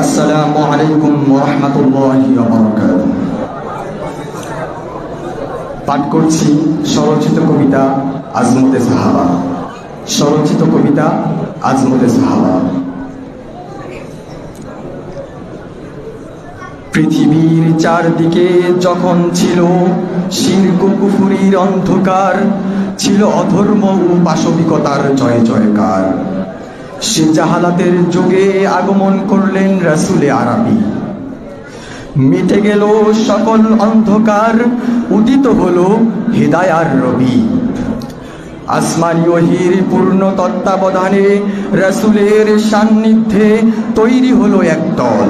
আসসালামু আলাইকুম ওয়াবারাকাতুহু পাঠ করছি স্বরচিত কবিতা আজমতে সাহাবা। স্বরচিত কবিতা আজমতে সাহাবা। পৃথিবীর চারদিকে যখন ছিল শিল্প কুফুরির অন্ধকার, ছিল অধর্ম ও পাশবিকতার জয় জয়কার। সে জাহালাতের যুগে আগমন করলেন রাসুলে আরবি। মিটে গেল সকল অন্ধকার, উদিত হল হৃদয়ার রবি। আসমানি ওহির পূর্ণ তত্ত্বাবধানে রাসুলের সান্নিধ্যে তৈরি হলো এক দল,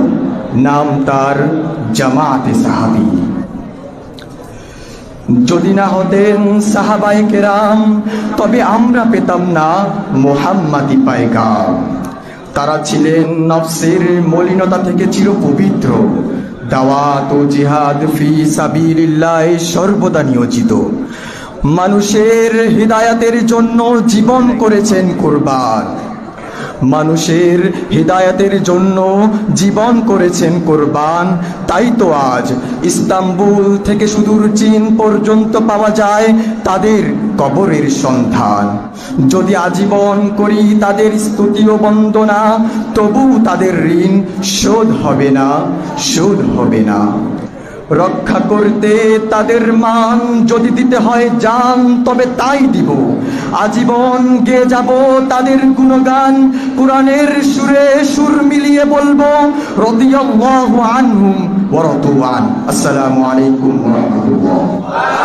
নাম তার জামাতে সাহাবি। যদি না হতেন সাহাবায়ে কেরাম, তবে আমরা পেতাম না মোহাম্মাদি পায়গাম। তারা ছিলেন নফসের মলিনতা থেকে চির পবিত্র দাওয়াত ও জিহাদ ফি সাবিলিল্লাহ সর্বদা নিয়োজিত। মানুষের হৃদায়াতের জন্য জীবন করেছেন কোরবান। মানুষের হৃদায়তের জন্য জীবন করেছেন কোরবান। তাই তো আজ ইস্তাম্বুল থেকে সুদূর চীন পর্যন্ত পাওয়া যায় তাদের কবরের সন্ধান। যদি আজীবন করি তাদের স্তুতি ও বন্দনা, তবু তাদের ঋণ শোধ হবে না, শোধ হবে না। রক্ষা করতে তাদের মান যদি দিতে হয় যান তবে তাই দিব। আজীবন গে যাব তাদের গুণগান। কোরআনের সুরে সুর মিলিয়ে বলব, রদিয়াল্লাহু আসসালামু আলাইকুম রাহমাতুল্লাহ।